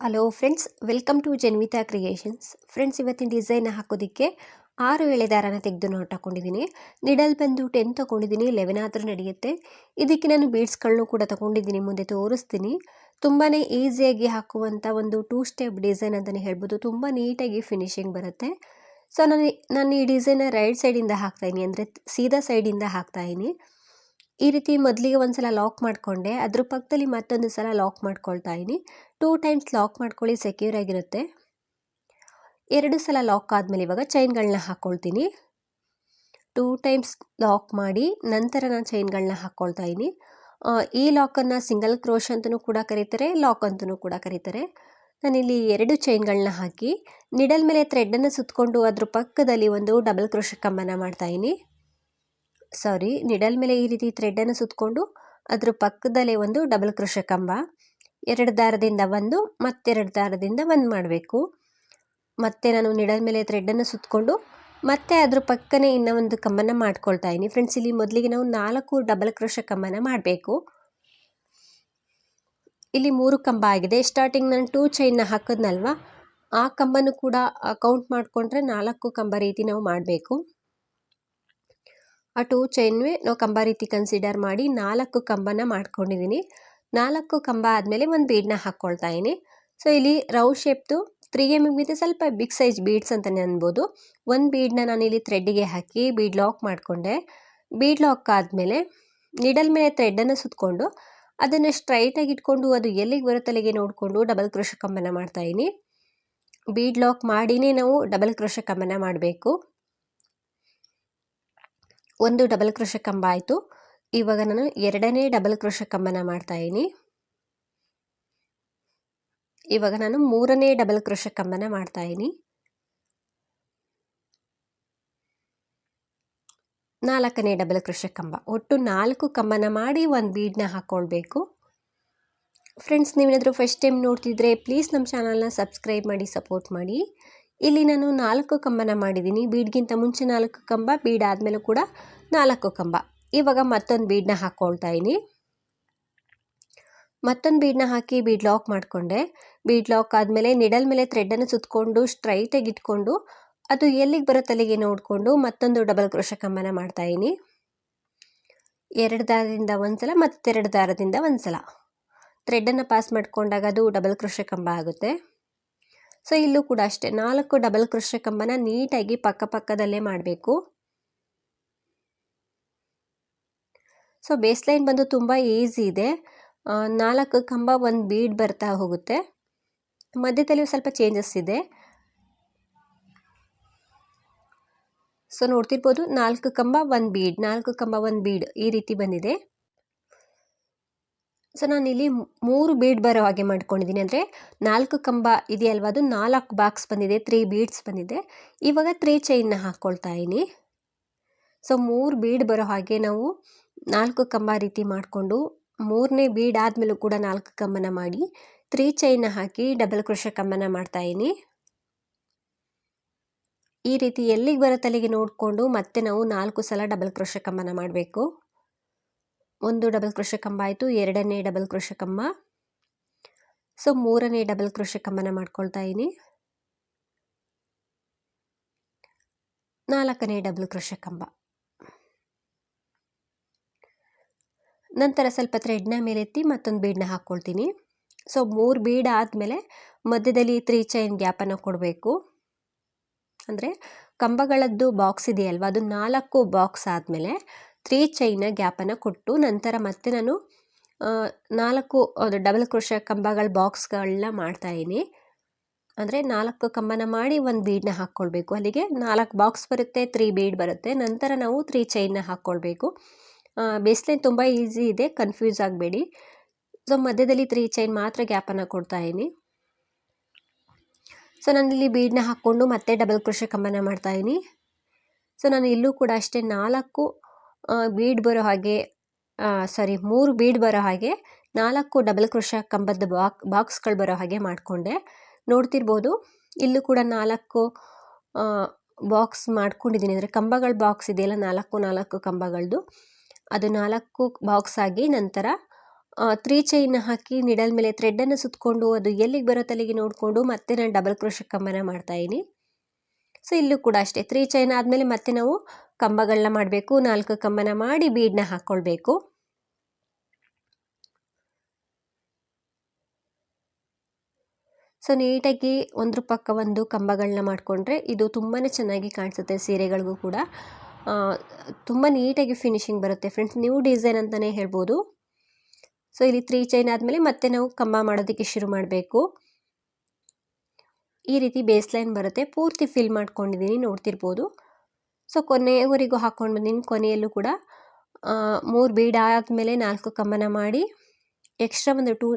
Hello friends welcome to Janvita creations friends ಇವತ್ತಿನ design ಹಾಕೋದಕ್ಕೆ ಆರು ಎಳೆದಾರನ ತೆಗೆದು ನೋಟ್ ಹಾಕೊಂಡಿದ್ದೀನಿ. ನಿಡಲ್ ಬಂದು ಟೆನ್ ತೊಗೊಂಡಿದ್ದೀನಿ ಲೆವೆನ್ ಆದರೂ ನಡೆಯುತ್ತೆ. ಇದಕ್ಕೆ ನಾನು ಬೀಡ್ಸ್ಗಳನ್ನೂ ಕೂಡ ತೊಗೊಂಡಿದ್ದೀನಿ, ಮುಂದೆ ತೋರಿಸ್ತೀನಿ. ತುಂಬಾ ಈಸಿಯಾಗಿ ಹಾಕುವಂಥ ಒಂದು ಟೂ ಸ್ಟೆಪ್ ಡಿಸೈನ್ ಅಂತಲೇ ಹೇಳ್ಬೋದು. ತುಂಬ ನೀಟಾಗಿ ಫಿನಿಶಿಂಗ್ ಬರುತ್ತೆ. ಸೊ ನಾನು ನಾನು ಈ ಡಿಸೈನ ರೈಟ್ ಸೈಡಿಂದ ಹಾಕ್ತಾಯಿನಿ ಅಂದರೆ ಸೀದಾ ಸೈಡಿಂದ ಹಾಕ್ತಾಯಿನಿ ಈ ರೀತಿ ಮೊದಲಿಗೆ ಒಂದು ಸಲ ಲಾಕ್ ಮಾಡಿಕೊಂಡೆ, ಅದ್ರ ಪಕ್ಕದಲ್ಲಿ ಮತ್ತೊಂದು ಸಲ ಲಾಕ್ ಮಾಡ್ಕೊಳ್ತಾ ಇದ್ದೀನಿ. ಟೂ ಟೈಮ್ಸ್ ಲಾಕ್ ಮಾಡ್ಕೊಳ್ಳಿ ಸೆಕ್ಯೂರ್ ಆಗಿರುತ್ತೆ. ಎರಡು ಸಲ ಲಾಕ್ ಆದಮೇಲೆ ಇವಾಗ ಚೈನ್ಗಳನ್ನ ಹಾಕ್ಕೊಳ್ತೀನಿ ಟೂ ಟೈಮ್ಸ್ ಲಾಕ್ ಮಾಡಿ, ನಂತರ ನಾನು ಚೈನ್ಗಳನ್ನ ಹಾಕ್ಕೊಳ್ತಾ ಇದ್ದೀನಿ. ಈ ಲಾಕನ್ನು ಸಿಂಗಲ್ ಕ್ರೋಶ್ ಅಂತಲೂ ಕೂಡ ಕರೀತಾರೆ ಲಾಕ್ ಅಂತಲೂ ಕೂಡ ಕರೀತಾರೆ. ನಾನಿಲ್ಲಿ ಎರಡು ಚೈನ್ಗಳನ್ನ ಹಾಕಿ ನಿಡಲ್ ಮೇಲೆ ಥ್ರೆಡ್ಡನ್ನು ಸುತ್ತಕೊಂಡು ಅದ್ರ ಪಕ್ಕದಲ್ಲಿ ಒಂದು ಡಬಲ್ ಕ್ರೋಶ ಕಂಬನ ಮಾಡ್ತಾಯಿದ್ದೀನಿ ಸಾರಿ ನಿಡಲ್ ಮೇಲೆ ಈ ರೀತಿ ಥ್ರೆಡ್ಡನ್ನು ಸುತ್ತಕೊಂಡು ಅದ್ರ ಪಕ್ಕದಲ್ಲೇ ಒಂದು ಡಬಲ್ ಕ್ರೋಶ ಕಂಬ. ಎರಡು ದಾರದಿಂದ ಒಂದು, ಮತ್ತೆರಡು ದಾರದಿಂದ ಒಂದು ಮಾಡಬೇಕು. ಮತ್ತೆ ನಾನು ನಿಡಲ್ ಮೇಲೆ ಥ್ರೆಡ್ಡನ್ನು ಸುತ್ತಕೊಂಡು ಮತ್ತೆ ಅದ್ರ ಪಕ್ಕನೇ ಇನ್ನೂ ಒಂದು ಕಂಬನ ಮಾಡ್ಕೊಳ್ತಾ ಇದ್ದೀನಿ. ಫ್ರೆಂಡ್ಸ್ ಇಲ್ಲಿ ಮೊದಲಿಗೆ ನಾವು ನಾಲ್ಕು ಡಬಲ್ ಕ್ರೋಶ ಕಂಬನ ಮಾಡಬೇಕು. ಇಲ್ಲಿ ಮೂರು ಕಂಬ ಆಗಿದೆ. ಸ್ಟಾರ್ಟಿಂಗ್ ನಾನು ಟೂ ಚೈನ್ನ ಹಾಕಿದ್ನಲ್ವ? ಆ ಕಂಬನೂ ಕೂಡ ಕೌಂಟ್ ಮಾಡಿಕೊಂಡ್ರೆ ನಾಲ್ಕು ಕಂಬ ರೀತಿ ನಾವು ಮಾಡಬೇಕು. ಆ ಟೂ ಚೈನ್ವೇ ನಾವು ಕಂಬ ರೀತಿ ಕನ್ಸಿಡರ್ ಮಾಡಿ ನಾಲ್ಕು ಕಂಬನ ಮಾಡ್ಕೊಂಡಿದ್ದೀನಿ. ನಾಲ್ಕು ಕಂಬ ಆದಮೇಲೆ ಒಂದು ಬೀಡ್ನ ಹಾಕ್ಕೊಳ್ತಾ ಇದ್ದೀನಿ. ಸೊ ಇಲ್ಲಿ ರೌ ಶೇಪ್ದು ತ್ರೀ ಎಂ ಎಮ್ಗಿಂತ ಸ್ವಲ್ಪ ಬಿಗ್ ಸೈಜ್ ಬೀಡ್ಸ್ ಅಂತಲೇ ಅನ್ಬೋದು. ಒಂದು ಬೀಡನ್ನ ನಾನು ಇಲ್ಲಿ ಥ್ರೆಡ್ಡಿಗೆ ಹಾಕಿ ಬೀಡ್ ಲಾಕ್ ಮಾಡಿಕೊಂಡೆ. ಬೀಡ್ ಲಾಕ್ ಆದಮೇಲೆ ನಿಡಲ್ ಮೇಲೆ ಥ್ರೆಡ್ಡನ್ನು ಸುತ್ತಕೊಂಡು ಅದನ್ನು ಸ್ಟ್ರೈಟಾಗಿ ಇಟ್ಕೊಂಡು ಅದು ಎಲ್ಲಿಗೆ ಬರುತ್ತಲ್ಲಿಗೆ ನೋಡಿಕೊಂಡು ಡಬಲ್ ಕ್ರೋಶ ಕಂಬನ ಮಾಡ್ತಾಯಿದ್ದೀನಿ ಬೀಡ್ ಲಾಕ್ ಮಾಡಿನೇ ನಾವು ಡಬಲ್ ಕ್ರೋಶ ಕಂಬನ ಮಾಡಬೇಕು. ಒಂದು ಡಬಲ್ ಕ್ರೋಶ ಕಂಬ ಆಯಿತು. ಇವಾಗ ನಾನು ಎರಡನೇ ಡಬಲ್ ಕ್ರೋಶ ಕಂಬನ ಮಾಡ್ತಾಯಿದ್ದೀನಿ ಇವಾಗ ನಾನು ಮೂರನೇ ಡಬಲ್ ಕ್ರೋಶ ಕಂಬನ ಮಾಡ್ತಾಯಿದ್ದೀನಿ ನಾಲ್ಕನೇ ಡಬಲ್ ಕ್ರೋಶ ಕಂಬ. ಒಟ್ಟು ನಾಲ್ಕು ಕಂಬನ ಮಾಡಿ ಒಂದು ಬೀಡನ್ನ ಹಾಕ್ಕೊಳ್ಬೇಕು ಫ್ರೆಂಡ್ಸ್ ನೀವೇನಾದರೂ ಫಸ್ಟ್ ಟೈಮ್ ನೋಡ್ತಿದ್ರೆ ಪ್ಲೀಸ್ ನಮ್ಮ ಚಾನಲ್ನ ಸಬ್ಸ್ಕ್ರೈಬ್ ಮಾಡಿ ಸಪೋರ್ಟ್ ಮಾಡಿ. ಇಲ್ಲಿ ನಾನು ನಾಲ್ಕು ಕಂಬನ ಮಾಡಿದ್ದೀನಿ. ಬೀಡ್ಗಿಂತ ಮುಂಚೆ ನಾಲ್ಕು ಕಂಬ, ಬೀಡ್ ಆದಮೇಲೆ ಕೂಡ ನಾಲ್ಕು ಕಂಬ. ಇವಾಗ ಮತ್ತೊಂದು ಬೀಡನ್ನ ಹಾಕ್ಕೊಳ್ತಾ ಇದ್ದೀನಿ. ಮತ್ತೊಂದು ಬೀಡನ್ನ ಹಾಕಿ ಬೀಡ್ ಲಾಕ್ ಮಾಡಿಕೊಂಡೆ. ಬೀಡ್ ಲಾಕ್ ಆದಮೇಲೆ ನಿಡಲ್ ಮೇಲೆ ಥ್ರೆಡ್ಡನ್ನು ಸುತ್ತಕೊಂಡು ಸ್ಟ್ರೈಟಾಗಿ ಇಟ್ಕೊಂಡು ಅದು ಎಲ್ಲಿಗೆ ಬರೋ ತಲೆಗೆ ನೋಡಿಕೊಂಡು ಮತ್ತೊಂದು ಡಬಲ್ ಕ್ರೋಶ ಕಂಬನ ಮಾಡ್ತಾಯಿದ್ದೀನಿ ಎರಡು ದಾರದಿಂದ ಒಂದು ಸಲ ಮತ್ತೆರಡು ದಾರದಿಂದ ಒಂದು ಸಲ ಥ್ರೆಡ್ಡನ್ನು ಪಾಸ್ ಮಾಡಿಕೊಂಡಾಗ ಅದು ಡಬಲ್ ಕ್ರೋಶ ಕಂಬ ಆಗುತ್ತೆ. ಸೊ, ಇಲ್ಲೂ ಕೂಡ ಅಷ್ಟೇ. ನಾಲ್ಕು ಡಬಲ್ ಕೃಷ್ಣ ಕಂಬನ ನೀಟಾಗಿ ಪಕ್ಕ ಪಕ್ಕದಲ್ಲೇ ಮಾಡಬೇಕು. ಸೊ ಬೇಸ್ಲೈನ್ ಬಂದು ತುಂಬ ಈಸಿ ಇದೆ. ನಾಲ್ಕು ಕಂಬ ಒಂದು ಬೀಡ್ ಬರ್ತಾ ಹೋಗುತ್ತೆ. ಮಧ್ಯದಲ್ಲಿ ಸ್ವಲ್ಪ ಚೇಂಜಸ್ ಇದೆ. ಸೊ, ನೋಡ್ತಿರ್ಬೋದು ನಾಲ್ಕು ಕಂಬ ಒಂದು ಬೀಡ್ ನಾಲ್ಕು ಕಂಬ ಒಂದು ಬೀಡ್ ಈ ರೀತಿ ಬಂದಿದೆ. ಸೊ ನಾನಿಲ್ಲಿ ಮೂರು ಬೀಡ್ ಬರೋ ಹಾಗೆ ಮಾಡ್ಕೊಂಡಿದ್ದೀನಿ ಅಂದರೆ ನಾಲ್ಕು ಕಂಬ ಇದೆಯಲ್ವ? ಅದು ನಾಲ್ಕು ಬಾಕ್ಸ್ ಬಂದಿದೆ ತ್ರೀ ಬೀಡ್ಸ್ ಬಂದಿದೆ. ಇವಾಗ ತ್ರೀ ಚೈನ್ನ ಹಾಕ್ಕೊಳ್ತಾ ಇದ್ದೀನಿ ಸೊ ಮೂರು ಬೀಡ್ ಬರೋ ಹಾಗೆ ನಾವು ನಾಲ್ಕು ಕಂಬ ರೀತಿ ಮಾಡಿಕೊಂಡು ಮೂರನೇ ಬೀಡ್ ಆದಮೇಲೂ ಕೂಡ ನಾಲ್ಕು ಕಂಬನ ಮಾಡಿ ತ್ರೀ ಚೈನ್ನ ಹಾಕಿ ಡಬಲ್ ಕ್ರೋಶ ಕಂಬನ ಮಾಡ್ತಾ ಇದ್ದೀನಿ ಈ ರೀತಿ ಎಲ್ಲಿಗೆ ಬರೋ ತಲೆಗೆ ನೋಡಿಕೊಂಡು ಮತ್ತೆ ನಾವು ನಾಲ್ಕು ಸಲ ಡಬಲ್ ಕ್ರೋಶ ಕಂಬನ ಮಾಡಬೇಕು. ಒಂದು ಡಬಲ್ ಕ್ರೋಶ ಕಂಬ ಆಯಿತು, ಎರಡನೇ ಡಬಲ್ ಕ್ರೋಶ ಕಂಬ ಸೊ ಮೂರನೇ ಡಬಲ್ ಕ್ರೋಶ ಕಂಬನ ಮಾಡ್ಕೊಳ್ತಾ ಇದ್ದೀನಿ. ನಾಲ್ಕನೇ ಡಬಲ್ ಕ್ರೋಶ ಕಂಬ ನಂತರ ಸ್ವಲ್ಪ ಥ್ರೆಡ್ನ ಮೇಲೆತ್ತಿ ಮತ್ತೊಂದು ಬೀಡನ್ನ ಹಾಕ್ಕೊಳ್ತೀನಿ. ಸೊ ಮೂರು ಬೀಡ್ ಆದಮೇಲೆ ಮಧ್ಯದಲ್ಲಿ ತ್ರೀ ಚೈನ್ ಗ್ಯಾಪನ್ನು ಕೊಡಬೇಕು. ಅಂದರೆ ಕಂಬಗಳದ್ದು ಬಾಕ್ಸ್ ಇದೆಯಲ್ವ, ಅದು ನಾಲ್ಕು ಬಾಕ್ಸ್ ಆದಮೇಲೆ ತ್ರೀ ಚೈನ ಗ್ಯಾಪನ್ನು ಕೊಟ್ಟು ನಂತರ ಮತ್ತೆ ನಾನು ನಾಲ್ಕು, ಅದು ಡಬಲ್ ಕ್ರೋಶ ಕಂಬಗಳ ಬಾಕ್ಸ್ಗಳನ್ನ ಮಾಡ್ತಾಯಿದ್ದೀನಿ ಅಂದರೆ ನಾಲ್ಕು ಕಂಬನ ಮಾಡಿ ಒಂದು ಬೀಡನ್ನ ಹಾಕ್ಕೊಳ್ಬೇಕು. ಅಲ್ಲಿಗೆ ನಾಲ್ಕು ಬಾಕ್ಸ್ ಬರುತ್ತೆ, ತ್ರೀ ಬೀಡ್ ಬರುತ್ತೆ. ನಂತರ ನಾವು ತ್ರೀ ಚೈನ್ನ ಹಾಕ್ಕೊಳ್ಬೇಕು. ಬೇಸ್ಲೈನ್ ತುಂಬ ಈಸಿ ಇದೆ, ಕನ್ಫ್ಯೂಸ್ ಆಗಬೇಡಿ. ಸೊ, ಮಧ್ಯದಲ್ಲಿ ತ್ರೀ ಚೈನ್ ಮಾತ್ರ ಗ್ಯಾಪನ್ನು ಕೊಡ್ತಾಯಿದ್ದೀನಿ ಸೊ ನಾನು ಇಲ್ಲಿ ಬೀಡನ್ನ ಹಾಕ್ಕೊಂಡು ಮತ್ತೆ ಡಬಲ್ ಕ್ರೋಶ ಕಂಬನ ಮಾಡ್ತಾಯಿದ್ದೀನಿ ಸೊ, ನಾನು ಇಲ್ಲೂ ಕೂಡ ಅಷ್ಟೇ ನಾಲ್ಕು ಬೀಡ್ ಬರೋ ಹಾಗೆ ಸಾರಿ ಮೂರು ಬೀಡ್ ಬರೋ ಹಾಗೆ, ನಾಲ್ಕು ಡಬಲ್ ಕ್ರೋಶ ಕಂಬದ ಬಾಕ್ ಬಾಕ್ಸ್ಗಳು ಬರೋ ಹಾಗೆ ಮಾಡಿಕೊಂಡೆ. ನೋಡ್ತಿರ್ಬೋದು, ಇಲ್ಲೂ ಕೂಡ ನಾಲ್ಕು ಬಾಕ್ಸ್ ಮಾಡ್ಕೊಂಡಿದ್ದೀನಿ. ಅಂದರೆ ಕಂಬಗಳ ಬಾಕ್ಸ್ ಇದೆಯಲ್ಲ, ನಾಲ್ಕು ನಾಲ್ಕು ಕಂಬಗಳದ್ದು ಅದು ನಾಲ್ಕು ಬಾಕ್ಸ್ ಆಗಿ ನಂತರ ತ್ರೀ ಚೈನ್ ಹಾಕಿ ನಿಡಲ್ ಮೇಲೆ ಥ್ರೆಡ್ಡನ್ನು ಸುತ್ತಕೊಂಡು ಅದು ಎಲ್ಲಿಗೆ ಬರೋ ತಲೆಗೆ ನೋಡಿಕೊಂಡು ಮತ್ತೆ ನಾನು ಡಬಲ್ ಕ್ರೋಶ ಕಂಬನ ಮಾಡ್ತಾಯಿನಿ ಸೊ ಇಲ್ಲೂ ಕೂಡ ಅಷ್ಟೇ. ತ್ರೀ ಚೈನ್ ಆದಮೇಲೆ ಮತ್ತೆ ನಾವು ಕಂಬಗಳನ್ನ ಮಾಡಬೇಕು. ನಾಲ್ಕು ಕಂಬನ ಮಾಡಿ ಬೀಡನ್ನ ಹಾಕ್ಕೊಳ್ಬೇಕು ಸೊ ನೀಟಾಗಿ ಒಂದ್ರ ಪಕ್ಕ ಒಂದು ಕಂಬಗಳನ್ನ ಮಾಡಿಕೊಂಡ್ರೆ ಇದು ತುಂಬಾ ಚೆನ್ನಾಗಿ ಕಾಣಿಸುತ್ತೆ ಸೀರೆಗಳಿಗೂ ಕೂಡ. ತುಂಬ ನೀಟಾಗಿ ಫಿನಿಶಿಂಗ್ ಬರುತ್ತೆ ಫ್ರೆಂಡ್ಸ್ ನ್ಯೂ ಡಿಸೈನ್ ಅಂತಲೇ ಹೇಳ್ಬೋದು. ಸೊ ಇಲ್ಲಿ ತ್ರೀ ಚೈನ್ ಆದಮೇಲೆ ಮತ್ತೆ ನಾವು ಕಂಬ ಮಾಡೋದಕ್ಕೆ ಶುರು ಮಾಡಬೇಕು. ಈ ರೀತಿ ಬೇಸ್ ಲೈನ್ ಬರುತ್ತೆ. ಪೂರ್ತಿ ಫಿಲ್ ಮಾಡ್ಕೊಂಡಿದ್ದೀನಿ ನೋಡ್ತಿರ್ಬೋದು. ಸೊ ಕೊನೆಯವರೆಗೂ ಹಾಕ್ಕೊಂಡು ಬಂದೀನಿ. ಕೊನೆಯಲ್ಲೂ ಕೂಡ ಮೂರು ಬೀಡ್ ಆದಮೇಲೆ ನಾಲ್ಕು ಕಂಬನ ಮಾಡಿ ಎಕ್ಸ್ಟ್ರಾ ಒಂದು ಟೂ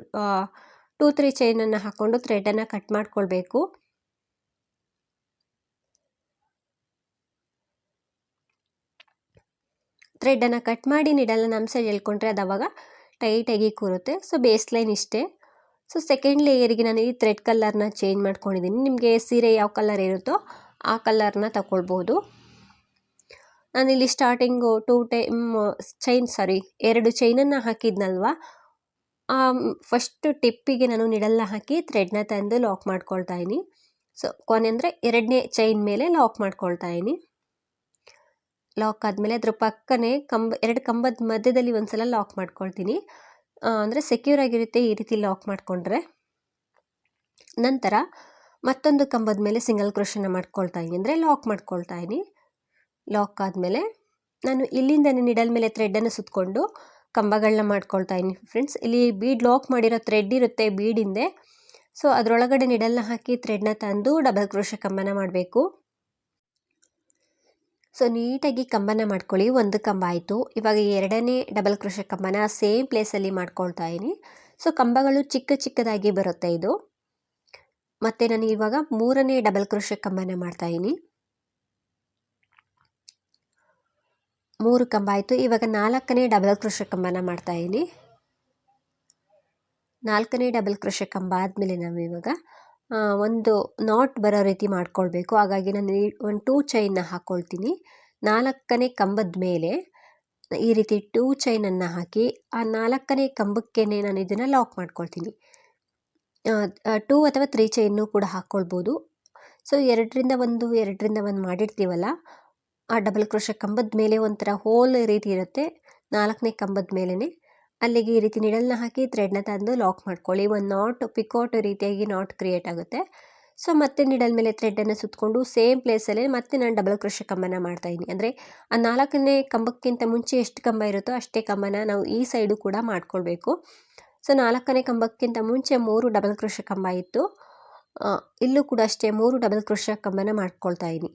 ಟೂ ತ್ರೀ ಚೈನನ್ನು ಹಾಕ್ಕೊಂಡು ಥ್ರೆಡನ್ನು ಕಟ್ ಮಾಡ್ಕೊಳ್ಬೇಕು. ಥ್ರೆಡನ್ನು ಕಟ್ ಮಾಡಿ ನಿಡಲ್ಲ ನಮ್ಮ ಸೈಡ್ ಎಳ್ಕೊಂಡ್ರೆ ಅದು ಅವಾಗ ಟೈಟಾಗಿ ಕೂರುತ್ತೆ. ಸೊ ಬೇಸ್ ಲೈನ್ ಇಷ್ಟೇ. ಸೊ ಸೆಕೆಂಡ್ ಲೇಯರಿಗೆ ನಾನು ಈ ಥ್ರೆಡ್ ಕಲ್ಲರ್ನ ಚೇಂಜ್ ಮಾಡ್ಕೊಂಡಿದ್ದೀನಿ ನಿಮಗೆ ಸೀರೆ ಯಾವ ಕಲರ್ ಇರುತ್ತೋ ಆ ಕಲರ್ನ ತಗೊಳ್ಬೋದು ನಾನಿಲ್ಲಿ starting two time chain sorry ಎರಡು ಚೈನನ್ನು ಹಾಕಿದ್ನಲ್ವ? ಫಸ್ಟ್ ಟಿಪ್ಪಿಗೆ ನಾನು ನಿಡಲ್ಲ ಹಾಕಿ ಥ್ರೆಡ್ನ ತಂದು ಲಾಕ್ ಮಾಡ್ಕೊಳ್ತಾ ಇದ್ದೀನಿ ಸೊ ಕೊನೆ ಅಂದರೆ ಎರಡನೇ ಚೈನ್ ಮೇಲೆ ಲಾಕ್ ಮಾಡ್ಕೊಳ್ತಾ ಇದ್ದೀನಿ ಲಾಕ್ ಆದಮೇಲೆ ಅದ್ರ ಪಕ್ಕನೇ ಕಂಬ, ಎರಡು ಕಂಬದ ಮಧ್ಯದಲ್ಲಿ ಒಂದು ಸಲ ಲಾಕ್ ಮಾಡ್ಕೊಳ್ತೀನಿ. ಅಂದರೆ ಸೆಕ್ಯೂರ್ ಆಗಿರುತ್ತೆ ಈ ರೀತಿ ಲಾಕ್ ಮಾಡಿಕೊಂಡ್ರೆ. ನಂತರ ಮತ್ತೊಂದು ಕಂಬದ ಮೇಲೆ ಸಿಂಗಲ್ ಕ್ರೋಶನ ಮಾಡ್ಕೊಳ್ತಾ ಇದ್ದೀನಿ. ಅಂದರೆ ಲಾಕ್ ಮಾಡ್ಕೊಳ್ತಾ ಇದ್ದೀನಿ. ಲಾಕ್ ಆದಮೇಲೆ ನಾನು ಇಲ್ಲಿಂದ ನಿಡಲ್ ಮೇಲೆ ಥ್ರೆಡ್ಡನ್ನು ಸುತ್ತಕೊಂಡು ಕಂಬಗಳನ್ನ ಮಾಡ್ಕೊಳ್ತಾ ಇದ್ದೀನಿ ಫ್ರೆಂಡ್ಸ್ ಇಲ್ಲಿ ಬೀಡ್ ಲಾಕ್ ಮಾಡಿರೋ ಥ್ರೆಡ್ ಇರುತ್ತೆ ಬೀಡಿಂದೆ ಸೊ ಅದರೊಳಗಡೆ ನಿಡಲ್ನ ಹಾಕಿ ಥ್ರೆಡ್ನ ತಂದು ಡಬಲ್ ಕ್ರೋಶ ಕಂಬನ ಮಾಡಬೇಕು. ಸೊ ನೀಟಾಗಿ ಕಂಬನ ಮಾಡ್ಕೊಳ್ಳಿ. ಒಂದು ಕಂಬ ಆಯಿತು. ಇವಾಗ ಎರಡನೇ ಡಬಲ್ ಕ್ರೋಶ ಕಂಬನ ಸೇಮ್ ಪ್ಲೇಸಲ್ಲಿ ಮಾಡ್ಕೊಳ್ತಾ ಇದ್ದೀನಿ. ಸೊ ಕಂಬಗಳು ಚಿಕ್ಕ ಚಿಕ್ಕದಾಗಿ ಬರುತ್ತೆ ಇದು. ಮತ್ತು ನಾನು ಇವಾಗ ಮೂರನೇ ಡಬಲ್ ಕ್ರೋಶ ಕಂಬನ ಮಾಡ್ತಾ ಇದ್ದೀನಿ. ಮೂರು ಕಂಬ ಆಯಿತು. ಇವಾಗ ನಾಲ್ಕನೇ ಡಬಲ್ ಕ್ರೋಶ ಕಂಬನ ಮಾಡ್ತಾ ಇದ್ದೀನಿ. ನಾಲ್ಕನೇ ಡಬಲ್ ಕ್ರೋಶ ಕಂಬ ಆದಮೇಲೆ ನಾವು ಇವಾಗ ಒಂದು ನಾಟ್ ಬರೋ ರೀತಿ ಮಾಡಿಕೊಳ್ಬೇಕು. ಹಾಗಾಗಿ ನಾನು ಒಂದು ಟೂ ಚೈನ್ನ ಹಾಕ್ಕೊಳ್ತೀನಿ ನಾಲ್ಕನೇ ಕಂಬದ ಮೇಲೆ ಈ ರೀತಿ ಟೂ ಚೈನನ್ನು ಹಾಕಿ, ಆ ನಾಲ್ಕನೇ ಕಂಬಕ್ಕೆ ನಾನು ಇದನ್ನು ಲಾಕ್ ಮಾಡ್ಕೊಳ್ತೀನಿ. ಟೂ ಅಥವಾ ತ್ರೀ ಚೈನು ಕೂಡ ಹಾಕ್ಕೊಳ್ಬೋದು ಸೊ ಎರಡರಿಂದ ಒಂದು ಎರಡರಿಂದ ಒಂದು ಮಾಡಿರ್ತೀವಲ್ಲ, ಆ ಡಬಲ್ ಕ್ರೋಶ ಕಂಬದ ಮೇಲೆ ಒಂಥರ ಹೋಲ್ ರೀತಿ ಇರುತ್ತೆ. ನಾಲ್ಕನೇ ಕಂಬದ ಮೇಲೇ ಅಲ್ಲಿಗೆ ಈ ರೀತಿ ನಿಡಲ್ನ ಹಾಕಿ ಥ್ರೆಡ್ನ ತಂದು ಲಾಕ್ ಮಾಡ್ಕೊಳ್ಳಿ. ಒಂದು ನಾಟ್ ಪಿಕೋಟ್ ರೀತಿಯಾಗಿ ನಾಟ್ ಕ್ರಿಯೇಟ್ ಆಗುತ್ತೆ. ಸೊ ಮತ್ತೆ ನಿಡಲ್ ಮೇಲೆ ಥ್ರೆಡನ್ನು ಸುತ್ತಕೊಂಡು ಸೇಮ್ ಪ್ಲೇಸಲ್ಲೇ ಮತ್ತೆ ನಾನು ಡಬಲ್ ಕ್ರೋಶ ಕಂಬನ ಮಾಡ್ತಾಯಿದ್ದೀನಿ ಅಂದರೆ ಆ ನಾಲ್ಕನೇ ಕಂಬಕ್ಕಿಂತ ಮುಂಚೆ ಎಷ್ಟು ಕಂಬ ಇರುತ್ತೋ ಅಷ್ಟೇ ಕಂಬನ ನಾವು ಈ ಸೈಡು ಕೂಡ ಮಾಡ್ಕೊಳ್ಬೇಕು. ಸೊ ನಾಲ್ಕನೇ ಕಂಬಕ್ಕಿಂತ ಮುಂಚೆ ಮೂರು ಡಬಲ್ ಕ್ರೋಶ ಕಂಬ ಇತ್ತು. ಇಲ್ಲೂ ಕೂಡ ಅಷ್ಟೇ ಮೂರು ಡಬಲ್ ಕ್ರೋಶ ಕಂಬನ ಮಾಡ್ಕೊಳ್ತಾ ಇದ್ದೀನಿ.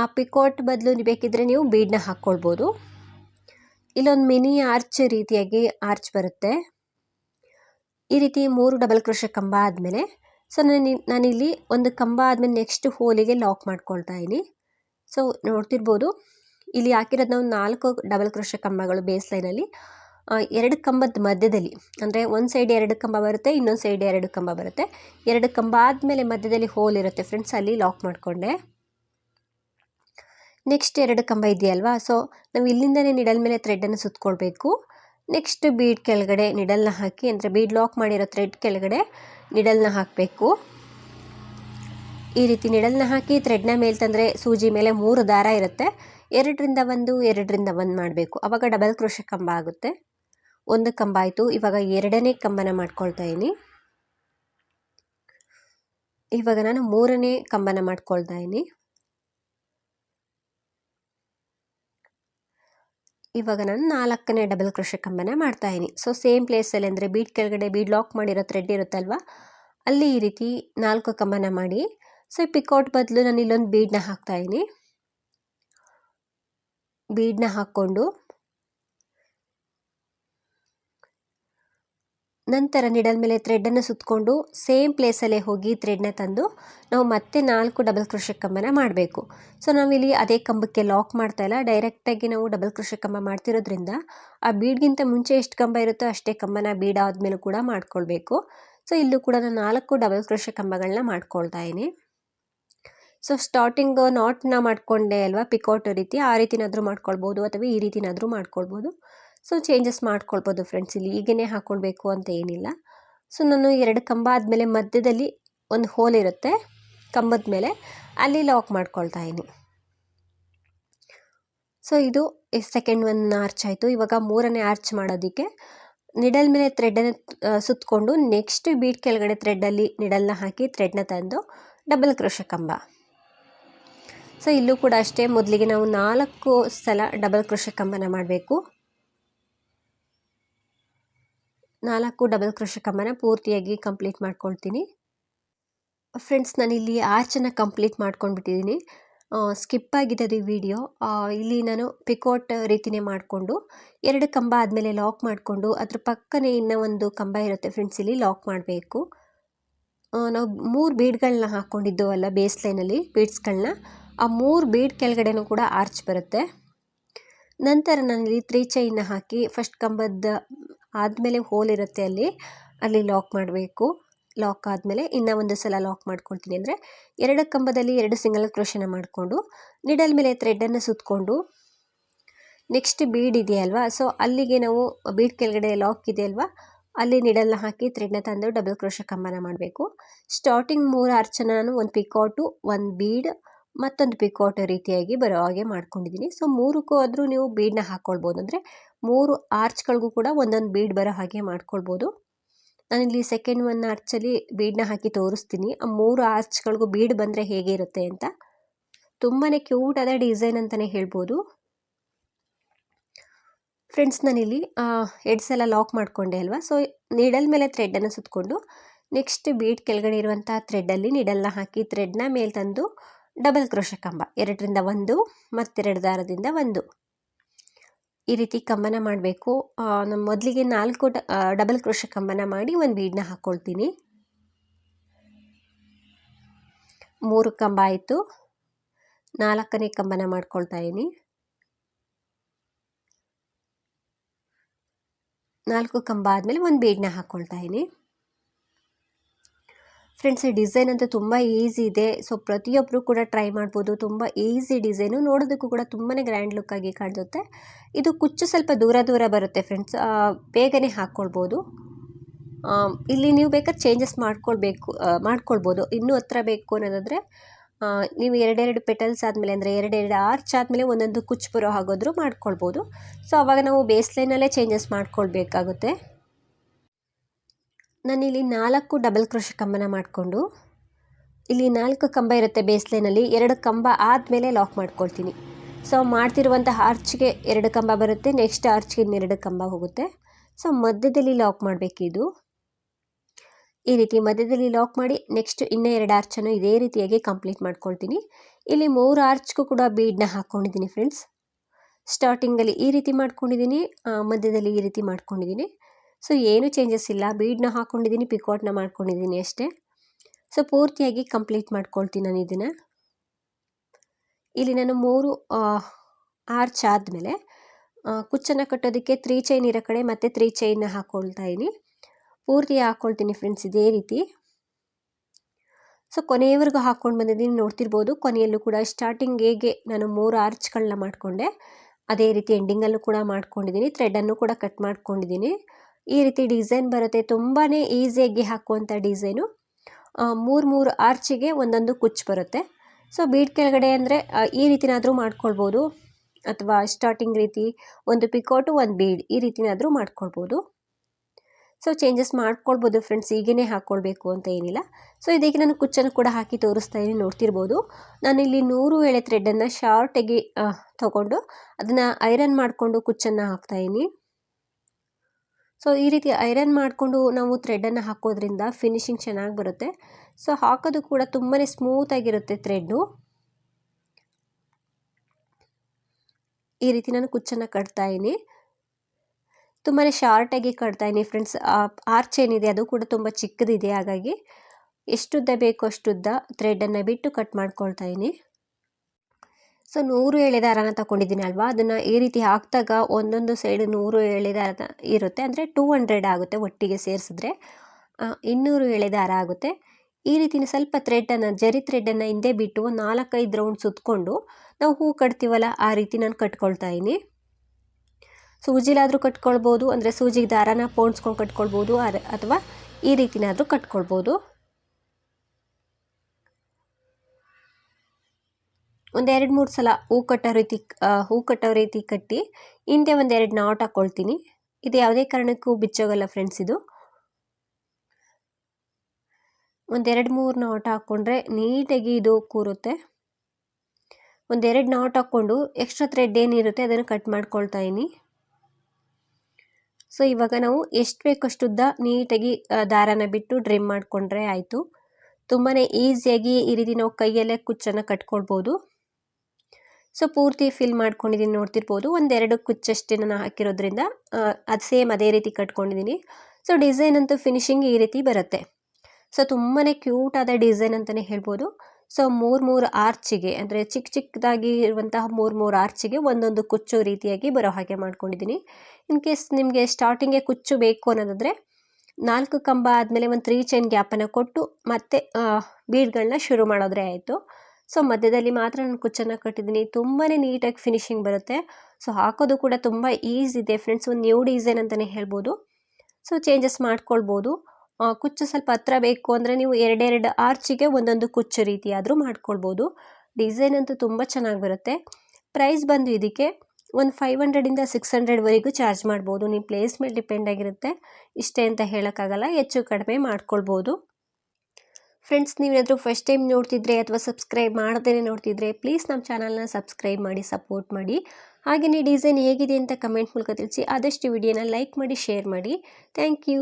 ಆ ಪಿಕೋಟ್ ಬದಲು ಬೇಕಿದ್ದರೆ ನೀವು ಬೀಡನ್ನ ಹಾಕ್ಕೊಳ್ಬೋದು. ಇಲ್ಲೊಂದು ಮಿನಿ ಆರ್ಚ್ ರೀತಿಯಾಗಿ ಆರ್ಚ್ ಬರುತ್ತೆ. ಈ ರೀತಿ ಮೂರು ಡಬಲ್ ಕ್ರೋಶ ಕಂಬ ಆದಮೇಲೆ, ಸೊ ನಾನು ನಾನಿಲ್ಲಿ ಒಂದು ಕಂಬ ಆದಮೇಲೆ ನೆಕ್ಸ್ಟ್ ಹೋಲಿಗೆ ಲಾಕ್ ಮಾಡ್ಕೊಳ್ತಾ ಇದ್ದೀನಿ ಸೊ ನೋಡ್ತಿರ್ಬೋದು, ಇಲ್ಲಿ ಹಾಕಿರೋದು ನಾವು ನಾಲ್ಕು ಡಬಲ್ ಕ್ರೋಶ ಕಂಬಗಳು ಬೇಸ್ ಲೈನಲ್ಲಿ. ಎರಡು ಕಂಬದ ಮಧ್ಯದಲ್ಲಿ, ಅಂದರೆ ಒಂದು ಸೈಡ್ ಎರಡು ಕಂಬ ಬರುತ್ತೆ, ಇನ್ನೊಂದು ಸೈಡ್ ಎರಡು ಕಂಬ ಬರುತ್ತೆ. ಎರಡು ಕಂಬ ಆದಮೇಲೆ ಮಧ್ಯದಲ್ಲಿ ಹೋಲ್ ಇರುತ್ತೆ. ಫ್ರೆಂಡ್ಸ್, ಅಲ್ಲಿ ಲಾಕ್ ಮಾಡಿಕೊಂಡೆ. ನೆಕ್ಸ್ಟ್ ಎರಡು ಕಂಬ ಇದೆಯಲ್ವಾ? ಸೊ ನಾವು ಇಲ್ಲಿಂದಲೇ ನಿಡಲ್ ಮೇಲೆ ಥ್ರೆಡನ್ನು ಸುತ್ತಕೊಳ್ಬೇಕು ನೆಕ್ಸ್ಟ್ ಬೀಡ್ ಕೆಳಗಡೆ ನಿಡಲ್ನ ಹಾಕಿ, ಅಂದರೆ ಬೀಡ್ ಲಾಕ್ ಮಾಡಿರೋ ಥ್ರೆಡ್ ಕೆಳಗಡೆ ನಿಡಲ್ನ ಹಾಕಬೇಕು. ಈ ರೀತಿ ನಿಡಲ್ನ ಹಾಕಿ ಥ್ರೆಡ್ನ ಮೇಲೆ ತಂದರೆ ಸೂಜಿ ಮೇಲೆ ಮೂರು ದಾರ ಇರುತ್ತೆ. ಎರಡರಿಂದ ಒಂದು ಎರಡರಿಂದ ಒಂದು ಮಾಡಬೇಕು. ಆವಾಗ ಡಬಲ್ ಕ್ರೋಶ ಕಂಬ ಆಗುತ್ತೆ. ಒಂದು ಕಂಬ ಆಯಿತು. ಇವಾಗ ಎರಡನೇ ಕಂಬನ ಮಾಡ್ಕೊಳ್ತಾ ಇದ್ದೀನಿ. ಇವಾಗ ನಾನು ಮೂರನೇ ಕಂಬನ ಮಾಡ್ಕೊಳ್ತಾ ಇದ್ದೀನಿ. ಇವಾಗ ನಾನು ನಾಲ್ಕನೇ ಡಬಲ್ ಕ್ರೋಶೆ ಕಂಬನ ಮಾಡ್ತಾಯಿದ್ದೀನಿ ಸೊ ಸೇಮ್ ಪ್ಲೇಸಲ್ಲಿ ಅಂದರೆ ಬೀಡ್ ಕೆಳಗಡೆ ಬೀಡ್ ಲಾಕ್ ಮಾಡಿರೋ ಥ್ರೆಡ್ ಇರುತ್ತಲ್ವ? ಅಲ್ಲಿ ಈ ರೀತಿ ನಾಲ್ಕು ಕಂಬನ ಮಾಡಿ ಸೊ ಪಿಕೌಟ್ ಬದಲು ನಾನು ಇಲ್ಲೊಂದು ಬೀಡನ್ನ ಹಾಕ್ತಾಯಿದ್ದೀನಿ ಬೀಡನ್ನ ಹಾಕ್ಕೊಂಡು ನಂತರ ನಿಡಲ್ ಮೇಲೆ ಥ್ರೆಡ್ಡನ್ನು ಸುತ್ತಕೊಂಡು ಸೇಮ್ ಪ್ಲೇಸಲ್ಲೇ ಹೋಗಿ ಥ್ರೆಡ್ನ ತಂದು ನಾವು ಮತ್ತೆ ನಾಲ್ಕು ಡಬಲ್ ಕೃಷಿ ಕಂಬನ ಮಾಡಬೇಕು. ಸೊ ನಾವಿಲ್ಲಿ ಅದೇ ಕಂಬಕ್ಕೆ ಲಾಕ್ ಮಾಡ್ತಾ ಇಲ್ಲ. ಡೈರೆಕ್ಟಾಗಿ ನಾವು ಡಬಲ್ ಕೃಷಿ ಕಂಬ ಮಾಡ್ತಿರೋದ್ರಿಂದ ಆ ಬೀಡ್ಗಿಂತ ಮುಂಚೆ ಎಷ್ಟು ಕಂಬ ಇರುತ್ತೋ ಅಷ್ಟೇ ಕಂಬನ ಬೀಡ್ ಆದಮೇಲೂ ಕೂಡ ಮಾಡ್ಕೊಳ್ಬೇಕು. ಸೊ ಇಲ್ಲೂ ಕೂಡ ನಾನು ನಾಲ್ಕು ಡಬಲ್ ಕೃಷಿ ಕಂಬಗಳನ್ನ ಮಾಡ್ಕೊಳ್ತಾ ಇದ್ದೀನಿ. ಸೊ ಸ್ಟಾರ್ಟಿಂಗ್ ನಾಟ್ನ ಮಾಡ್ಕೊಂಡೆ ಅಲ್ವಾ? ಪಿಕೌಟ್ ರೀತಿ ಆ ರೀತಿನಾದರೂ ಮಾಡ್ಕೊಳ್ಬೋದು ಅಥವಾ ಈ ರೀತಿನಾದರೂ ಮಾಡ್ಕೊಳ್ಬೋದು. ಸೊ ಚೇಂಜಸ್ ಮಾಡ್ಕೊಳ್ಬೋದು ಫ್ರೆಂಡ್ಸ್ ಇಲ್ಲಿ ಈಗೇ ಹಾಕ್ಕೊಳ್ಬೇಕು ಅಂತ ಏನಿಲ್ಲ. ಸೊ ನಾನು ಎರಡು ಕಂಬ ಆದಮೇಲೆ ಮಧ್ಯದಲ್ಲಿ ಒಂದು ಹೋಲ್ ಇರುತ್ತೆ. ಕಂಬದ ಮೇಲೆ. ಅಲ್ಲಿ ಲಾಕ್ ಮಾಡ್ಕೊಳ್ತಾ ಇದ್ದೀನಿ. ಸೊ ಇದು ಸೆಕೆಂಡ್ ಒನ್ ಆರ್ಚ್ ಆಯಿತು. ಇವಾಗ ಮೂರನೇ ಆರ್ಚ್ ಮಾಡೋದಕ್ಕೆ ನಿಡಲ್ ಮೇಲೆ ಥ್ರೆಡನ್ನು ಸುತ್ತಕೊಂಡು ನೆಕ್ಸ್ಟ್ ಬೀಟ್ ಕೆಳಗಡೆ ಥ್ರೆಡ್ಡಲ್ಲಿ ನಿಡಲ್ನ ಹಾಕಿ ಥ್ರೆಡ್ನ ತಂದು ಡಬಲ್ ಕ್ರೋಶ ಕಂಬ. ಸೊ ಇಲ್ಲೂ ಕೂಡ ಅಷ್ಟೇ ಮೊದಲಿಗೆ ನಾವು ನಾಲ್ಕು ಸಲ ಡಬಲ್ ಕ್ರೋಶ ಕಂಬನ ಮಾಡಬೇಕು. ನಾಲ್ಕು ಡಬಲ್ ಕ್ರೋಶ ಕಂಬನ ಪೂರ್ತಿಯಾಗಿ ಕಂಪ್ಲೀಟ್ ಮಾಡ್ಕೊಳ್ತೀನಿ. ಫ್ರೆಂಡ್ಸ್ ನಾನಿಲ್ಲಿ ಆರ್ಚನ್ನು ಕಂಪ್ಲೀಟ್ ಮಾಡ್ಕೊಂಡ್ಬಿಟ್ಟಿದ್ದೀನಿ ಸ್ಕಿಪ್ ಆಗಿದೆ ಅದು ವಿಡಿಯೋ ಇಲ್ಲಿ ನಾನು ಪಿಕೋಟ್ ರೀತಿನೇ ಮಾಡಿಕೊಂಡು, ಎರಡು ಕಂಬ ಆದಮೇಲೆ ಲಾಕ್ ಮಾಡಿಕೊಂಡು, ಅದ್ರ ಪಕ್ಕನೇ ಇನ್ನೂ ಒಂದು ಕಂಬ ಇರುತ್ತೆ ಫ್ರೆಂಡ್ಸ್ ಇಲ್ಲಿ ಲಾಕ್ ಮಾಡಬೇಕು. ನಾವು ಮೂರು ಬೀಡ್ಗಳನ್ನ ಹಾಕ್ಕೊಂಡಿದ್ದೆವಲ್ಲ ಬೇಸ್ ಲೈನಲ್ಲಿ ಬೀಡ್ಸ್ಗಳನ್ನ ಆ ಮೂರು ಬೀಡ್ ಕೆಳಗಡೆನೂ ಕೂಡ ಆರ್ಚ್ ಬರುತ್ತೆ. ನಂತರ ನಾನಿಲ್ಲಿ ತ್ರೀ ಚೈನ್ನ ಹಾಕಿ ಫಸ್ಟ್ ಕಂಬದ ಆದಮೇಲೆ ಹೋಲ್ ಇರುತ್ತೆ ಅಲ್ಲಿ. ಅಲ್ಲಿ ಲಾಕ್ ಮಾಡಬೇಕು. ಲಾಕ್ ಆದಮೇಲೆ ಇನ್ನೂ ಒಂದು ಸಲ ಲಾಕ್ ಮಾಡ್ಕೊಳ್ತೀನಿ ಅಂದರೆ ಎರಡು ಕಂಬದಲ್ಲಿ ಎರಡು ಸಿಂಗಲ್ ಕ್ರೋಶನ ಮಾಡಿಕೊಂಡು ನಿಡಲ್ ಮೇಲೆ ಥ್ರೆಡ್ಡನ್ನು ಸುತ್ತಕೊಂಡು ನೆಕ್ಸ್ಟ್ ಬೀಡ್ ಇದೆಯಲ್ವಾ ಸೊ ಅಲ್ಲಿಗೆ ನಾವು ಬೀಡ್ ಕೆಳಗಡೆ ಲಾಕ್ ಇದೆ ಅಲ್ವಾ? ಅಲ್ಲಿ ನಿಡಲ್ನ ಹಾಕಿ ಥ್ರೆಡ್ನ ತಂದು ಡಬಲ್ ಕ್ರೋಷ ಕಂಬನ ಮಾಡಬೇಕು. ಸ್ಟಾರ್ಟಿಂಗ್ ಮೂರು ಅರ್ಚನ ನಾನು ಒಂದು ಪಿಕಾಟು ಒಂದು ಬೀಡ್ ಮತ್ತೊಂದು ಪಿಕಾಟ್ ರೀತಿಯಾಗಿ ಬರೋ ಹಾಗೆ ಮಾಡ್ಕೊಂಡಿದ್ದೀನಿ. ಸೊ ಮೂರಕ್ಕೂ ಆದರೂ ನೀವು ಬೀಡನ್ನ ಹಾಕ್ಕೊಳ್ಬೋದು ಅಂದರೆ ಮೂರು ಆರ್ಚ್ಗಳಿಗೂ ಕೂಡ ಒಂದೊಂದು ಬೀಡ್ ಬರೋ ಹಾಗೆ ಮಾಡ್ಕೊಳ್ಬೋದು. ನಾನಿಲ್ಲಿ ಸೆಕೆಂಡ್ ಒನ್ ಆರ್ಚಲ್ಲಿ ಬೀಡನ್ನ ಹಾಕಿ ತೋರಿಸ್ತೀನಿ. ಆ ಮೂರು ಆರ್ಚ್ಗಳಿಗೂ ಬೀಡ್ ಬಂದರೆ ಹೇಗೆ ಇರುತ್ತೆ ಅಂತ. ತುಂಬಾ ಕ್ಯೂಟಾದ ಡಿಸೈನ್ ಅಂತಲೇ ಹೇಳ್ಬೋದು. ಫ್ರೆಂಡ್ಸ್ ನಾನಿಲ್ಲಿ ಹೆಡ್ಸ್ ಎಲ್ಲ ಲಾಕ್ ಮಾಡಿಕೊಂಡೆ ಅಲ್ವಾ? ಸೊ ನೀಡಲ್ ಮೇಲೆ ಥ್ರೆಡನ್ನು ಸುತ್ತಕೊಂಡು ನೆಕ್ಸ್ಟ್ ಬೀಡ್ ಕೆಳಗಡೆ ಇರುವಂಥ ಥ್ರೆಡ್ಡಲ್ಲಿ ನೀಡಲ್ನ ಹಾಕಿ ಥ್ರೆಡ್ನ ಮೇಲೆ ತಂದು ಡಬಲ್ ಕ್ರೋಶ ಕಂಬ. ಎರಡರಿಂದ ಒಂದು, ಮತ್ತೆರಡು ದಾರದಿಂದ ಒಂದು. ಈ ರೀತಿ ಕಂಬನ ಮಾಡಬೇಕು. ನಮ್ಮ ಮೊದಲಿಗೆ ನಾಲ್ಕು ಡಬಲ್ ಕ್ರೋಶ ಕಂಬನ ಮಾಡಿ ಒಂದು ಬೀಡನ್ನ ಹಾಕ್ಕೊಳ್ತೀನಿ ಮೂರು ಕಂಬ ಆಯಿತು. ನಾಲ್ಕನೇ ಕಂಬನ ಮಾಡ್ಕೊಳ್ತಾ ಇದ್ದೀನಿ. ನಾಲ್ಕು ಕಂಬ ಆದಮೇಲೆ ಒಂದು ಬೀಡನ್ನ ಹಾಕ್ಕೊಳ್ತಾ ಇದ್ದೀನಿ. ಫ್ರೆಂಡ್ಸ್, ಈ ಡಿಸೈನ್ ಅಂತೂ ತುಂಬ ಈಸಿ ಇದೆ. ಸೊ ಪ್ರತಿಯೊಬ್ಬರು ಕೂಡ ಟ್ರೈ ಮಾಡ್ಬೋದು. ತುಂಬ ಈಸಿ ಡಿಸೈನು. ನೋಡೋದಕ್ಕೂ ಕೂಡ ತುಂಬಾ ಗ್ರ್ಯಾಂಡ್ ಲುಕ್ಕಾಗಿ ಕಾಣಿಸುತ್ತೆ. ಇದು ಕುಚ್ಚು ಸ್ವಲ್ಪ ದೂರ ದೂರ ಬರುತ್ತೆ ಫ್ರೆಂಡ್ಸ್. ಬೇಗನೆ ಹಾಕ್ಕೊಳ್ಬೋದು ಇಲ್ಲಿ ನೀವು ಬೇಕಾದ್ರೆ ಚೇಂಜಸ್ ಮಾಡ್ಕೊಳ್ಬೇಕು ಮಾಡ್ಕೊಳ್ಬೋದು. ಇನ್ನೂ ಹತ್ರ ಬೇಕು ಅನ್ನೋದಾದರೆ ನೀವು ಎರಡೆರಡು ಪೆಟಲ್ಸ್ ಆದಮೇಲೆ ಅಂದರೆ ಎರಡೆರಡು ಆರ್ಚ್ ಆದಮೇಲೆ ಒಂದೊಂದು ಕುಚ್ಚು ಬರೋ ಹಾಗಾದರೂ ಮಾಡ್ಕೊಳ್ಬೋದು. ಸೊ ಆವಾಗ ನಾವು ಬೇಸ್ ಲೈನಲ್ಲೇ ಚೇಂಜಸ್ ಮಾಡ್ಕೊಳ್ಬೇಕಾಗುತ್ತೆ. ನಾನಿಲ್ಲಿ ನಾಲ್ಕು ಡಬಲ್ ಕ್ರೋಶ ಕಂಬನ ಮಾಡಿಕೊಂಡು, ಇಲ್ಲಿ ನಾಲ್ಕು ಕಂಬ ಇರುತ್ತೆ ಬೇಸ್ಲೈನಲ್ಲಿ ಎರಡು ಕಂಬ ಆದಮೇಲೆ ಲಾಕ್ ಮಾಡ್ಕೊಳ್ತೀನಿ. ಸೊ ಮಾಡ್ತಿರುವಂಥ ಆರ್ಚ್ಗೆ ಎರಡು ಕಂಬ ಬರುತ್ತೆ ನೆಕ್ಸ್ಟ್ ಆರ್ಚ್ಗೆ ಇನ್ನೆರಡು ಕಂಬ ಹೋಗುತ್ತೆ. ಸೊ ಮಧ್ಯದಲ್ಲಿ ಲಾಕ್ ಮಾಡಬೇಕಿದು ಈ ರೀತಿ ಮಧ್ಯದಲ್ಲಿ ಲಾಕ್ ಮಾಡಿ ನೆಕ್ಸ್ಟ್ ಇನ್ನೂ ಎರಡು ಆರ್ಚನ್ನು ಇದೇ ರೀತಿಯಾಗಿ ಕಂಪ್ಲೀಟ್ ಮಾಡ್ಕೊಳ್ತೀನಿ. ಇಲ್ಲಿ ಮೂರು ಆರ್ಚ್ಗೂ ಕೂಡ ಬೀಡನ್ನ ಹಾಕ್ಕೊಂಡಿದ್ದೀನಿ ಫ್ರೆಂಡ್ಸ್ ಸ್ಟಾರ್ಟಿಂಗಲ್ಲಿ ಈ ರೀತಿ ಮಾಡ್ಕೊಂಡಿದ್ದೀನಿ ಮಧ್ಯದಲ್ಲಿ ಈ ರೀತಿ ಮಾಡ್ಕೊಂಡಿದ್ದೀನಿ. ಸೊ ಏನು ಚೇಂಜಸ್ ಇಲ್ಲ. ಬೀಡನ್ನ ಹಾಕ್ಕೊಂಡಿದ್ದೀನಿ ಪಿಕೌಟ್ನ ಮಾಡ್ಕೊಂಡಿದ್ದೀನಿ ಅಷ್ಟೇ. ಸೊ ಪೂರ್ತಿಯಾಗಿ ಕಂಪ್ಲೀಟ್ ಮಾಡ್ಕೊಳ್ತೀನಿ ನಾನು ಇದನ್ನು. ಇಲ್ಲಿ ನಾನು ಮೂರು ಆರ್ಚ್ ಆದಮೇಲೆ ಕುಚ್ಚನ್ನು ಕಟ್ಟೋದಕ್ಕೆ ತ್ರೀ ಚೈನ್ ಇರೋ ಕಡೆ ಮತ್ತೆ ತ್ರೀ ಚೈನ್ನ ಹಾಕ್ಕೊಳ್ತಾ ಇದ್ದೀನಿ ಪೂರ್ತಿ ಹಾಕ್ಕೊಳ್ತೀನಿ ಫ್ರೆಂಡ್ಸ್ ಇದೇ ರೀತಿ. ಸೊ ಕೊನೆಯವರೆಗೂ ಹಾಕ್ಕೊಂಡು ಬಂದಿದ್ದೀನಿ. ನೋಡ್ತಿರ್ಬೋದು, ಕೊನೆಯಲ್ಲೂ ಕೂಡ ಸ್ಟಾರ್ಟಿಂಗ್ ಹೇಗೆ ನಾನು ಮೂರು ಆರ್ಚ್ಗಳನ್ನ ಮಾಡಿಕೊಂಡೆ, ಅದೇ ರೀತಿ ಎಂಡಿಂಗಲ್ಲೂ ಕೂಡ ಮಾಡ್ಕೊಂಡಿದ್ದೀನಿ. ಥ್ರೆಡನ್ನು ಕೂಡ ಕಟ್ ಮಾಡ್ಕೊಂಡಿದ್ದೀನಿ. ಈ ರೀತಿ ಡಿಸೈನ್ ಬರುತ್ತೆ. ತುಂಬಾ ಈಸಿಯಾಗಿ ಹಾಕುವಂಥ ಡಿಸೈನು. ಮೂರು ಮೂರು ಆರ್ಚಿಗೆ ಒಂದೊಂದು ಕುಚ್ಚು ಬರುತ್ತೆ. ಸೊ, ಬೀಡ್ ಕೆಳಗಡೆ ಅಂದರೆ ಈ ರೀತಿನಾದರೂ ಮಾಡ್ಕೊಳ್ಬೋದು. ಅಥವಾ ಸ್ಟಾರ್ಟಿಂಗ್ ರೀತಿ ಒಂದು ಪಿಕೋಟು ಒಂದು ಬೀಡ್, ಈ ರೀತಿನಾದರೂ ಮಾಡ್ಕೊಳ್ಬೋದು. ಸೊ ಚೇಂಜಸ್ ಮಾಡ್ಕೊಳ್ಬೋದು ಫ್ರೆಂಡ್ಸ್ ಈಗೇ ಹಾಕ್ಕೊಳ್ಬೇಕು ಅಂತ ಏನಿಲ್ಲ. ಸೊ ಇದಕ್ಕೆ ನಾನು ಕುಚ್ಚನ್ನು ಕೂಡ ಹಾಕಿ ತೋರಿಸ್ತಾ ಇದ್ದೀನಿ, ನೋಡ್ತಿರ್ಬೋದು. ನಾನಿಲ್ಲಿ ನೂರು ಎಳೆ ಥ್ರೆಡನ್ನು ಶಾರ್ಟಾಗಿ ತೊಗೊಂಡು ಅದನ್ನು ಐರನ್ ಮಾಡಿಕೊಂಡು ಕುಚ್ಚನ್ನು ಹಾಕ್ತಾಯಿದ್ದೀನಿ ಸೊ, ಈ ರೀತಿ ಐರನ್ ಮಾಡಿಕೊಂಡು ನಾವು ಥ್ರೆಡನ್ನು ಹಾಕೋದ್ರಿಂದ ಫಿನಿಶಿಂಗ್ ಚೆನ್ನಾಗಿ ಬರುತ್ತೆ. ಸೊ, ಹಾಕೋದು ಕೂಡ ತುಂಬಾ ಸ್ಮೂತಾಗಿರುತ್ತೆ ಥ್ರೆಡ್ಡು ಈ ರೀತಿ ನಾನು ಕುಚ್ಚನ್ನು ಕಟ್ತಾ ಇದ್ದೀನಿ. ತುಂಬಾ ಶಾರ್ಟಾಗಿ ಕಟ್ತಾ ಇದ್ದೀನಿ ಫ್ರೆಂಡ್ಸ್ ಆರ್ಚ್ ಏನಿದೆ ಅದು ಕೂಡ ತುಂಬ ಚಿಕ್ಕದಿದೆ ಹಾಗಾಗಿ ಎಷ್ಟುದ್ದ ಬೇಕೋ ಅಷ್ಟುದ್ದ ಥ್ರೆಡನ್ನು ಬಿಟ್ಟು ಕಟ್ ಮಾಡ್ಕೊಳ್ತಾ ಇದ್ದೀನಿ. ಸೊ ನೂರು ಎಳೆ ದಾರನ ತಗೊಂಡಿದ್ದೀನಿ ಅಲ್ವಾ? ಅದನ್ನು ಈ ರೀತಿ ಹಾಕಿದಾಗ ಒಂದೊಂದು ಸೈಡ್ ನೂರು ಎಳೆ ದಾರ ಇರುತ್ತೆ. ಅಂದರೆ ಟೂ ಹಂಡ್ರೆಡ್ ಆಗುತ್ತೆ ಒಟ್ಟಿಗೆ ಸೇರಿಸಿದ್ರೆ. ಇನ್ನೂರು ಎಳೆ ದಾರ ಆಗುತ್ತೆ. ಈ ರೀತಿ ಸ್ವಲ್ಪ ಥ್ರೆಡನ್ನು ಜರಿ ಥ್ರೆಡನ್ನು ಹಿಂದೆ ಬಿಟ್ಟು ನಾಲ್ಕೈದು ರೌಂಡ್ ಸುತ್ತಕೊಂಡು ನಾವು ಹೂ ಕಟ್ತೀವಲ್ಲ, ಆ ರೀತಿ ನಾನು ಕಟ್ಕೊಳ್ತಾ ಇದ್ದೀನಿ. ಸೂಜಿಲಾದರೂ ಕಟ್ಕೊಳ್ಬೋದು, ಅಂದರೆ ಸೂಜಿಗೆ ದಾರಾನ ಪೋಣಿಸ್ಕೊಂಡು ಕಟ್ಕೊಳ್ಬೋದು ಅಥವಾ ಈ ರೀತಿನಾದರೂ ಕಟ್ಕೊಳ್ಬೋದು. ಒಂದು ಎರಡು ಮೂರು ಸಲ ಹೂ ಕಟ್ಟೋ ರೀತಿ ಹೂ ಕಟ್ಟೋ ರೀತಿ ಕಟ್ಟಿ ಹಿಂದೆ ಒಂದೆರಡು ನಾಟ್ ಹಾಕ್ಕೊಳ್ತೀನಿ ಇದು ಯಾವುದೇ ಕಾರಣಕ್ಕೂ ಬಿಚ್ಚೋಗಲ್ಲ ಫ್ರೆಂಡ್ಸ್ ಇದು. ಒಂದೆರಡು ಮೂರು ನಾಟ್ ಹಾಕ್ಕೊಂಡ್ರೆ ನೀಟಾಗಿ ಇದು ಕೂರುತ್ತೆ. ಒಂದೆರಡು ನಾಟ್ ಹಾಕ್ಕೊಂಡು ಎಕ್ಸ್ಟ್ರಾ ಥ್ರೆಡ್ ಏನಿರುತ್ತೆ ಅದನ್ನು ಕಟ್ ಮಾಡ್ಕೊಳ್ತಾ ಇದ್ದೀನಿ. ಸೊ ಇವಾಗ ನಾವು ಎಷ್ಟು ಬೇಕಷ್ಟು ಉದ್ದ ನೀಟಾಗಿ ದಾರಾನ ಬಿಟ್ಟು ಡ್ರಿಮ್ ಮಾಡಿಕೊಂಡ್ರೆ ಆಯಿತು. ತುಂಬಾ ಈಸಿಯಾಗಿ ಈ ರೀತಿ ನಾವು ಕೈಯಲ್ಲೇ ಕುಚ್ಚನ್ನು ಕಟ್ಕೊಳ್ಬೋದು. ಸೊ ಪೂರ್ತಿ ಫಿಲ್ ಮಾಡ್ಕೊಂಡಿದ್ದೀನಿ ನೋಡ್ತಿರ್ಬೋದು. ಒಂದೆರಡು ಕುಚ್ಚಷ್ಟೇ ನಾನು ಹಾಕಿರೋದ್ರಿಂದ ಅದು ಸೇಮ್ ಅದೇ ರೀತಿ ಕಟ್ಕೊಂಡಿದ್ದೀನಿ. ಸೊ ಡಿಸೈನ್ ಅಂತೂ ಫಿನಿಶಿಂಗ್ ಈ ರೀತಿ ಬರುತ್ತೆ. ಸೊ ತುಂಬಾ ಕ್ಯೂಟ್ ಆದ ಡಿಸೈನ್ ಅಂತಲೇ ಹೇಳ್ಬೋದು. ಸೊ ಮೂರು ಮೂರು ಆರ್ಚಿಗೆ ಅಂದರೆ ಚಿಕ್ಕ ಚಿಕ್ಕದಾಗಿ ಇರುವಂತಹ ಮೂರು ಮೂರು ಆರ್ಚಿಗೆ ಒಂದೊಂದು ಕುಚ್ಚು ರೀತಿಯಾಗಿ ಬರೋ ಹಾಗೆ ಮಾಡ್ಕೊಂಡಿದ್ದೀನಿ. ಇನ್ ಕೇಸ್ ನಿಮಗೆ ಸ್ಟಾರ್ಟಿಂಗೆ ಕುಚ್ಚು ಬೇಕು ಅನ್ನೋದಾದರೆ, ನಾಲ್ಕು ಕಂಬ ಆದಮೇಲೆ ಒಂದು ತ್ರೀ ಚೈನ್ ಗ್ಯಾಪನ್ನು ಕೊಟ್ಟು ಮತ್ತೆ ಬೀಡ್ಗಳನ್ನ ಶುರು ಮಾಡೋದ್ರೆ ಆಯಿತು. ಸೊ, ಮಧ್ಯದಲ್ಲಿ ಮಾತ್ರ ನಾನು ಕುಚ್ಚನ್ನು ಕಟ್ಟಿದ್ದೀನಿ. ತುಂಬಾ ನೀಟಾಗಿ ಫಿನಿಶಿಂಗ್ ಬರುತ್ತೆ. ಸೊ, ಹಾಕೋದು ಕೂಡ ತುಂಬ ಈಸಿ ಇದೆ ಫ್ರೆಂಡ್ಸ್. ಒಂದು ನ್ಯೂ ಡಿಸೈನ್ ಅಂತಲೇ ಹೇಳ್ಬೋದು. ಸೊ, ಚೇಂಜಸ್ ಮಾಡ್ಕೊಳ್ಬೋದು. ಕುಚ್ಚು ಸ್ವಲ್ಪ ಹತ್ರ ಬೇಕು ಅಂದರೆ ನೀವು ಎರಡೆರಡು ಆರ್ಚಿಗೆ ಒಂದೊಂದು ಕುಚ್ಚು ರೀತಿಯಾದರೂ ಮಾಡ್ಕೊಳ್ಬೋದು. ಡಿಸೈನ್ ಅಂತೂ ತುಂಬ ಚೆನ್ನಾಗಿ ಬರುತ್ತೆ. ಪ್ರೈಸ್ ಬಂದು ಇದಕ್ಕೆ ಒಂದು ಫೈವ್ ಹಂಡ್ರೆಡಿಂದ ಸಿಕ್ಸ್ ಹಂಡ್ರೆಡ್ವರೆಗೂ ಚಾರ್ಜ್ ಮಾಡ್ಬೋದು. ನಿಮ್ಮ ಪ್ಲೇಸ್ ಮೇಲೆ ಡಿಪೆಂಡ್ ಆಗಿರುತ್ತೆ. ಇಷ್ಟೇ ಅಂತ ಹೇಳೋಕ್ಕಾಗಲ್ಲ. ಹೆಚ್ಚು ಕಡಿಮೆ ಮಾಡ್ಕೊಳ್ಬೋದು. ಫ್ರೆಂಡ್ಸ್ ನೀವೇನಾದರೂ ಫಸ್ಟ್ ಟೈಮ್ ನೋಡ್ತಿದ್ರೆ ಅಥವಾ ಸಬ್ಸ್ಕ್ರೈಬ್ ಮಾಡದೇ ನೋಡ್ತಿದ್ರೆ ಪ್ಲೀಸ್ ನಮ್ಮ ಚಾನಲ್ನ ಸಬ್ಸ್ಕ್ರೈಬ್ ಮಾಡಿ ಸಪೋರ್ಟ್ ಮಾಡಿ. ಹಾಗೆಯೇ ಡಿಸೈನ್ ಹೇಗಿದೆ ಅಂತ ಕಮೆಂಟ್ ಮೂಲಕ ತಿಳಿಸಿ, ಆದಷ್ಟು ವಿಡಿಯೋನ ಲೈಕ್ ಮಾಡಿ ಶೇರ್ ಮಾಡಿ. Thank you